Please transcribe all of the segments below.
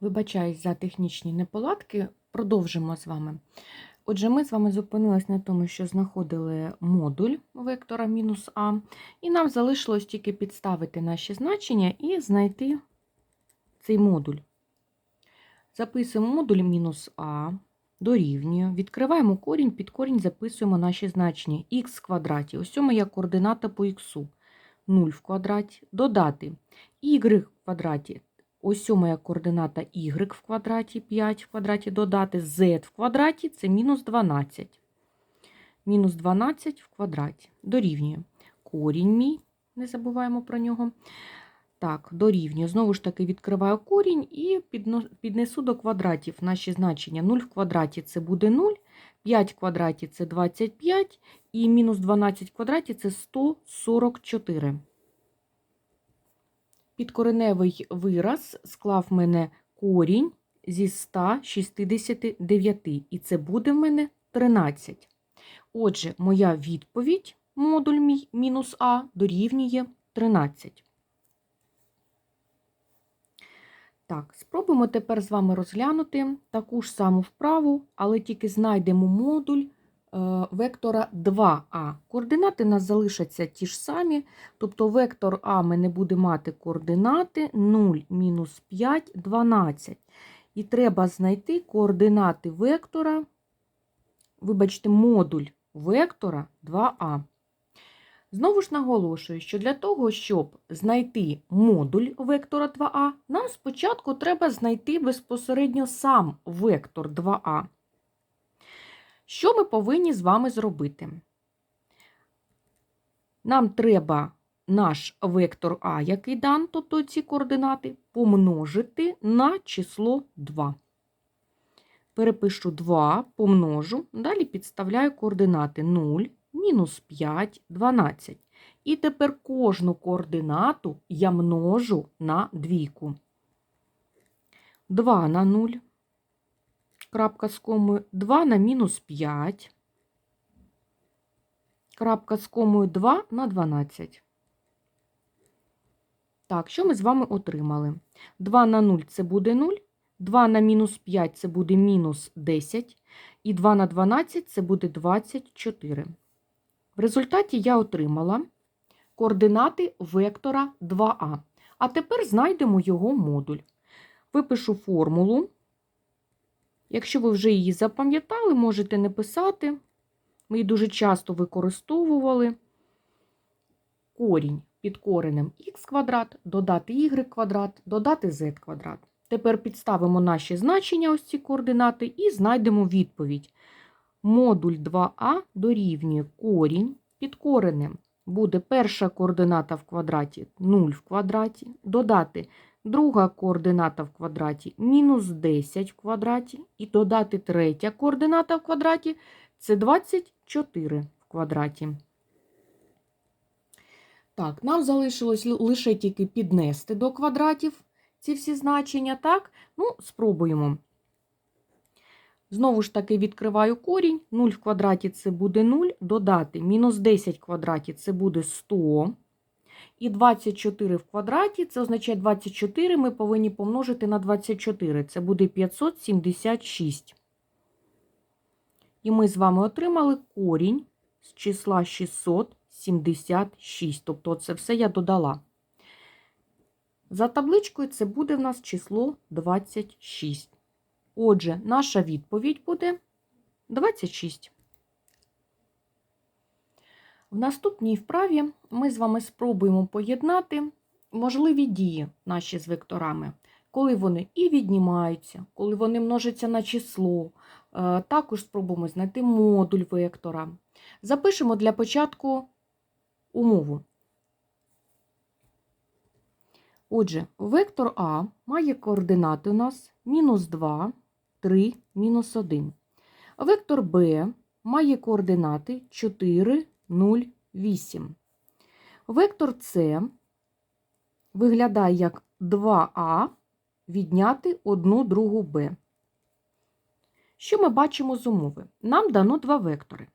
Вибачаюсь за технічні неполадки, продовжимо з вами. Отже, ми з вами зупинились на тому, що знаходили модуль вектора мінус А, і нам залишилось тільки підставити наші значення і знайти цей модуль. Записуємо модуль мінус А, дорівнює, відкриваємо корінь, під корінь записуємо наші значення х в квадраті. Ось моя координата по х. 0 в квадраті, додати y в квадраті. Ось моя координата y в квадраті, 5 в квадраті, додати z в квадраті це мінус 12. Мінус 12 в квадраті. Дорівнює. Корінь мій, не забуваємо про нього. Так, дорівнює. Знову ж таки, відкриваю корінь і піднесу до квадратів наші значення. 0 в квадраті це буде 0, 5 в квадраті це 25, і мінус 12 в квадраті це 144. Підкореневий вираз склав мене корінь зі 169, і це буде в мене 13. Отже, моя відповідь, модуль мій мінус А, дорівнює 13. Так, спробуємо тепер з вами розглянути таку ж саму вправу, але тільки знайдемо модуль вектора 2а. Координати у нас залишаться ті ж самі, тобто вектор А ми не буде мати координати 0, мінус 5, 12. І треба знайти координати вектора, вибачте, модуль вектора 2а. Знову ж наголошую, що для того, щоб знайти модуль вектора 2а, нам спочатку треба знайти безпосередньо сам вектор 2а. Що ми повинні з вами зробити? Нам треба наш вектор А, який дан, тобто ці координати, помножити на число 2. Перепишу 2, помножу, далі підставляю координати 0, мінус 5, 12. І тепер кожну координату я множу на двійку. 2 на 0, крапка з комою, 2 на мінус 5, крапка з комою 2 на 12. Так, що ми з вами отримали? 2 на 0 це буде 0, 2 на мінус 5 це буде мінус 10, і 2 на 12 це буде 24. В результаті я отримала координати вектора 2а. А тепер знайдемо його модуль. Випишу формулу. Якщо ви вже її запам'ятали, можете не писати. Ми її дуже часто використовували. Корінь під коренем х квадрат, додати y квадрат, додати z квадрат. Тепер підставимо наші значення, ось ці координати, і знайдемо відповідь. Модуль 2а дорівнює корінь під коренем. Буде перша координата в квадраті 0 в квадраті, додати друга координата в квадраті мінус 10 в квадраті, і додати третя координата в квадраті це 24 в квадраті. Так, нам залишилось лише тільки піднести до квадратів ці всі значення, так? Ну, спробуємо. Знову ж таки відкриваю корінь. 0 в квадраті це буде 0, додати мінус 10 в квадраті це буде 100. І 24 в квадраті, це означає 24 ми повинні помножити на 24. Це буде 576. І ми з вами отримали корінь з числа 676. Тобто це все я додала. За табличкою це буде в нас число 26. Отже, наша відповідь буде 26. В наступній вправі ми з вами спробуємо поєднати можливі дії наші з векторами, коли вони і віднімаються, коли вони множаться на число. Е, Також спробуємо знайти модуль вектора. Запишемо для початку умову. Отже, вектор А має координати у нас мінус 2, 3, мінус 1. Вектор Б має координати 4, 0, 8. Вектор С виглядає як 2А відняти 1 другу Б. Що ми бачимо з умови? Нам дано два вектори.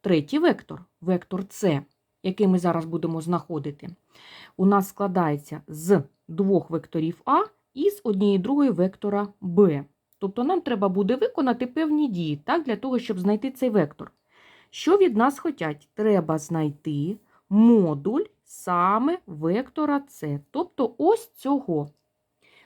Третій вектор, вектор С, який ми зараз будемо знаходити, у нас складається з двох векторів А із однієї другої вектора b. Тобто нам треба буде виконати певні дії так, для того, щоб знайти цей вектор. Що від нас хочуть? Треба знайти модуль саме вектора С, тобто ось цього.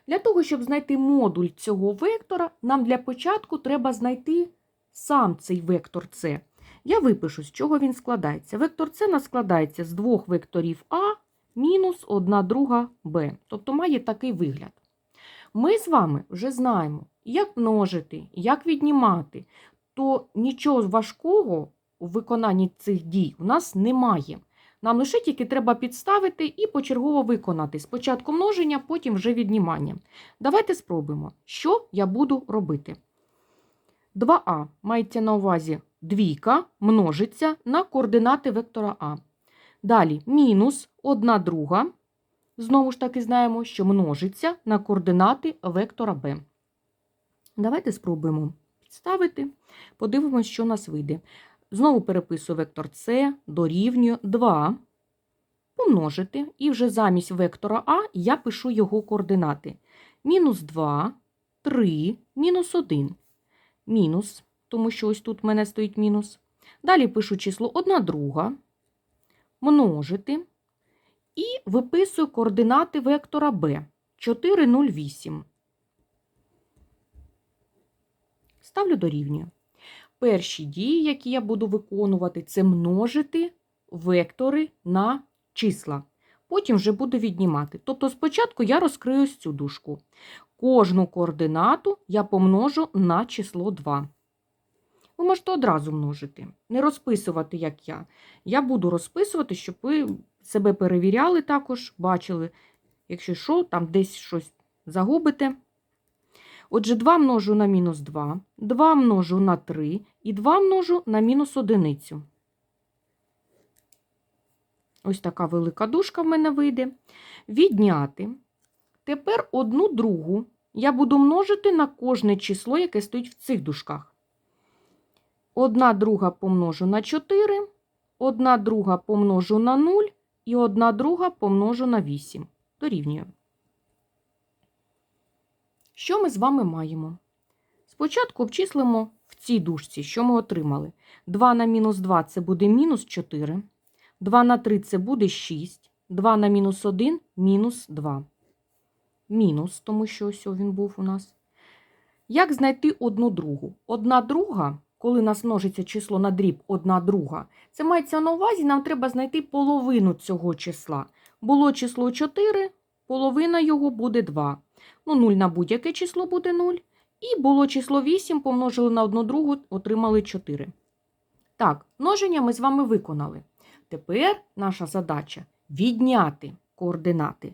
Для того, щоб знайти модуль цього вектора, нам для початку треба знайти сам цей вектор С. Я випишу, з чого він складається. Вектор С складається з двох векторів А мінус одна друга Б. Тобто має такий вигляд. Ми з вами вже знаємо, як множити, як віднімати, то нічого важкого у виконанні цих дій у нас немає. Нам лише тільки треба підставити і почергово виконати. Спочатку множення, потім вже віднімання. Давайте спробуємо, що я буду робити. 2а мається на увазі двійка множиться на координати вектора А. Далі мінус 1 друга. Знову ж таки знаємо, що множиться на координати вектора Б. Давайте спробуємо підставити, подивимось, що у нас вийде. Знову переписую вектор С, дорівнює 2 помножити, і вже замість вектора А я пишу його координати. Мінус 2, 3, мінус 1. Мінус, тому що ось тут в мене стоїть мінус. Далі пишу число 1 друга, множити. І виписую координати вектора b 4,08. Ставлю дорівнює. Перші дії, які я буду виконувати, це множити вектори на числа. Потім вже буду віднімати. Тобто спочатку я розкрию цю дужку. Кожну координату я помножу на число 2. Ви можете одразу множити, не розписувати, як я. Я буду розписувати, щоб ви себе перевіряли також, бачили, якщо що, там десь щось загубите. Отже, 2 множу на мінус 2, 2 множу на 3 і 2 множу на мінус одиницю. Ось така велика дужка в мене вийде. Відняти. Тепер одну другу я буду множити на кожне число, яке стоїть в цих дужках. Одна друга помножу на 4, одна друга помножу на 0 і одна друга помножу на 8. Дорівнює. Що ми з вами маємо? Спочатку обчислимо в цій дужці, що ми отримали. 2 на мінус 2 це буде мінус 4, 2 на 3 це буде 6, 2 на мінус 1 мінус 2. Мінус, тому що ось він був у нас. Як знайти одну другу? Одна друга, коли нас множиться число на дріб одна друга, це мається на увазі, нам треба знайти половину цього числа. Було число 4, половина його буде 2. Ну, 0 на будь-яке число буде 0. І було число 8, помножили на одну другу, отримали 4. Так, множення ми з вами виконали. Тепер наша задача відняти координати.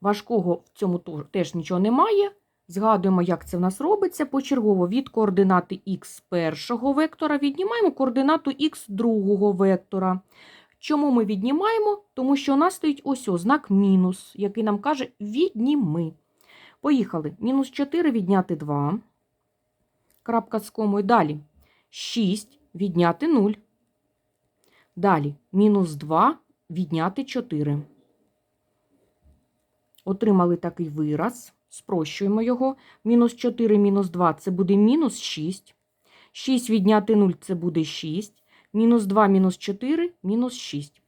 Важкого в цьому теж нічого немає. Згадуємо, як це в нас робиться. Почергово від координати х першого вектора віднімаємо координату х другого вектора. Чому ми віднімаємо? Тому що у нас стоїть ось о, знак мінус, який нам каже відніми. Поїхали. Мінус 4 відняти 2. Крапка з комою. Далі 6 відняти 0. Далі мінус 2 відняти 4. Отримали такий вираз. Спрощуємо його. Мінус 4 мінус 2 це буде мінус 6. 6 відняти 0 це буде 6. Мінус 2 мінус 4 мінус 6.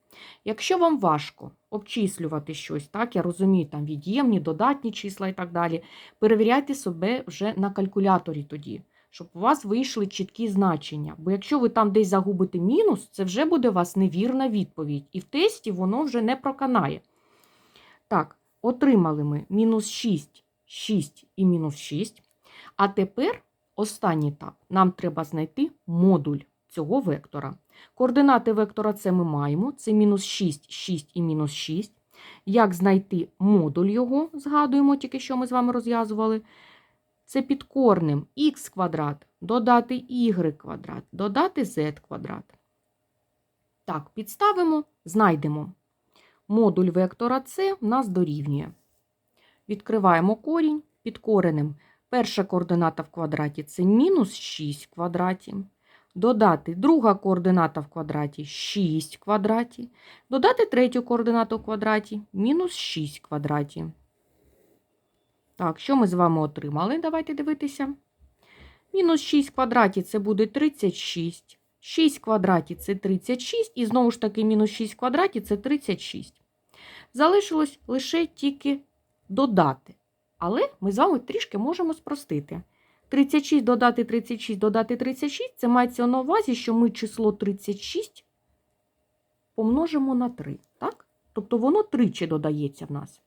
Якщо вам важко обчислювати щось, так, я розумію, там від'ємні, додатні числа і так далі, перевіряйте себе вже на калькуляторі тоді, щоб у вас вийшли чіткі значення. Бо якщо ви там десь загубите мінус, це вже буде у вас невірна відповідь. І в тесті воно вже не проканає. Так, отримали ми мінус 6, 6 і мінус 6. А тепер останній етап. Нам треба знайти модуль цього вектора. Координати вектора С ми маємо. Це мінус 6, 6 і мінус 6. Як знайти модуль його, згадуємо, тільки що ми з вами розв'язували. Це під корнем х квадрат, додати y квадрат, додати z квадрат. Так, підставимо, знайдемо. Модуль вектора С нас дорівнює. Відкриваємо корінь під коренем. Перша координата в квадраті це мінус 6 в квадраті. Додати друга координата в квадраті 6 в квадраті. Додати третю координату в квадраті мінус 6 в квадраті. Так, що ми з вами отримали? Давайте дивитися. Мінус 6 в квадраті це буде 36. 6 в квадраті це 36. І знову ж таки, мінус 6 в квадраті це 36. Залишилось лише тільки додати. Але ми з вами трішки можемо спростити. 36 додати 36 додати 36 це мається на увазі, що ми число 36 помножимо на 3. Так? Тобто воно тричі додається в нас.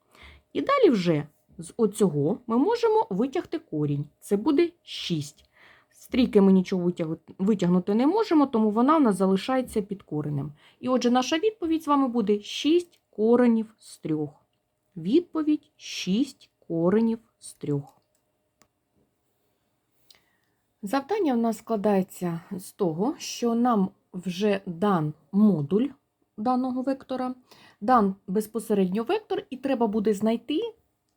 І далі вже з оцього ми можемо витягти корінь. Це буде 6. Стрійки ми нічого витягнути не можемо, тому вона в нас залишається під коренем. І отже, наша відповідь з вами буде 6 коренів з 3. Відповідь 6 коренів з 3. Завдання в нас складається з того, що нам вже дан модуль даного вектора, дан безпосередньо вектор, і треба буде знайти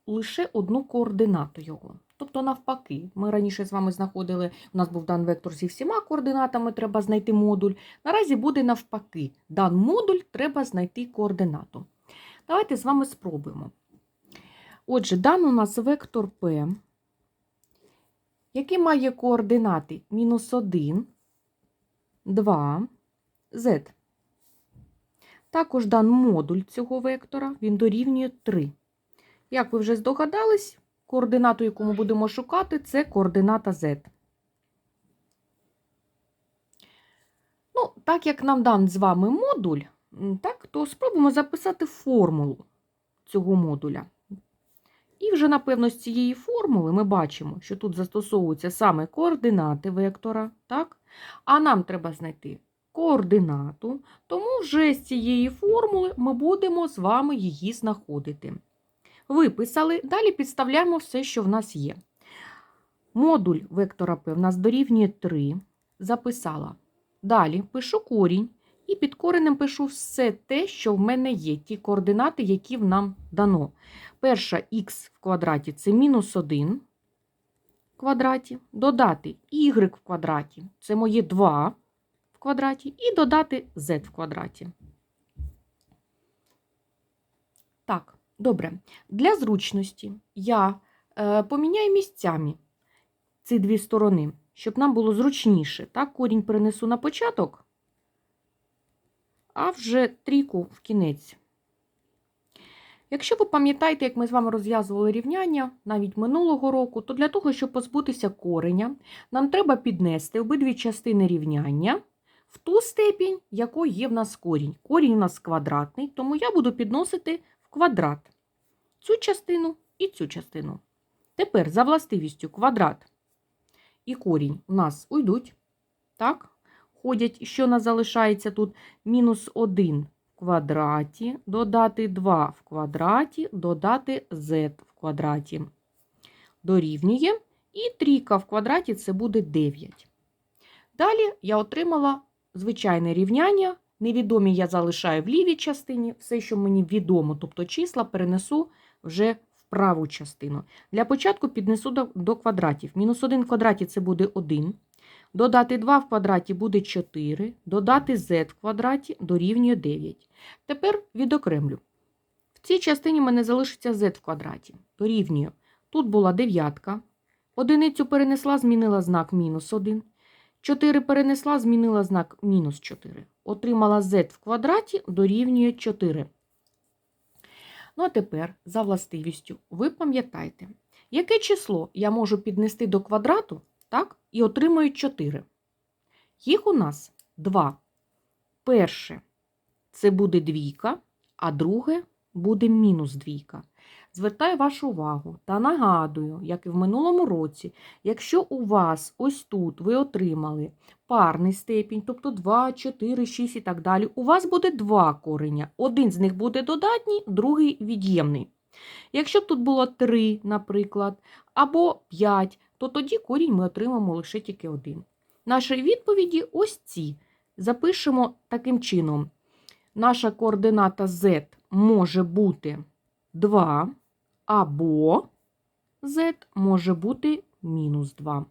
лише одну координату його. Тобто, навпаки, ми раніше з вами знаходили, у нас був дан вектор зі всіма координатами, треба знайти модуль. Наразі буде навпаки, дан модуль, треба знайти координату. Давайте з вами спробуємо. Отже, дан у нас вектор P, який має координати мінус 1, 2, z. Також дан модуль цього вектора, він дорівнює 3. Як ви вже здогадались, координату, яку ми будемо шукати, це координата z. Ну, так як нам дан з вами модуль, так, то спробуємо записати формулу цього модуля. І вже, напевно, з цієї формули ми бачимо, що тут застосовуються саме координати вектора, так? а нам треба знайти координату, тому вже з цієї формули ми будемо з вами її знаходити. Виписали, далі підставляємо все, що в нас є. Модуль вектора P в нас дорівнює 3, записала. Далі пишу корінь і під коренем пишу все те, що в мене є, ті координати, які в нам дано. Перша х в квадраті це мінус 1 в квадраті, додати y в квадраті це моє 2 в квадраті, і додати z в квадраті. Так. Добре, для зручності я е, поміняю місцями ці дві сторони, щоб нам було зручніше. Так, корінь перенесу на початок, а вже трійку в кінець. Якщо ви пам'ятаєте, як ми з вами розв'язували рівняння навіть минулого року, то для того, щоб позбутися кореня, нам треба піднести обидві частини рівняння в ту степінь, якою є в нас корінь. Корінь у нас квадратний, тому я буду підносити в квадрат. Цю частину і цю частину. Тепер за властивістю квадрат і корінь у нас уйдуть. Так? Ходять, що нас залишається тут? Мінус 1 в квадраті, додати 2 в квадраті, додати z в квадраті. Дорівнює. І трійка в квадраті це буде 9. Далі я отримала звичайне рівняння Невідомі я залишаю в лівій частині, все, що мені відомо, тобто числа, перенесу вже в праву частину. Для початку піднесу до, квадратів. Мінус 1 в квадраті це буде 1. Додати 2 в квадраті буде 4. Додати z в квадраті дорівнює 9. Тепер відокремлю. В цій частині мене залишиться z в квадраті. Дорівнює. Тут була дев'ятка. Одиницю перенесла, змінила знак мінус 1. 4 перенесла, змінила знак мінус 4. Отримала z в квадраті дорівнює 4. Ну, а тепер, за властивістю, ви пам'ятаєте, яке число я можу піднести до квадрату, так, і отримую 4. Їх у нас 2. Перше це буде двійка, а друге буде мінус двійка. Звертаю вашу увагу та нагадую, як і в минулому році, якщо у вас ось тут ви отримали парний степінь, тобто 2, 4, 6 і так далі, у вас буде два кореня. Один з них буде додатній, другий від'ємний. Якщо б тут було 3, наприклад, або 5, то тоді корінь ми отримаємо лише тільки один. Наші відповіді ось ці. Запишемо таким чином: наша координата z може бути 2 або z може бути мінус 2.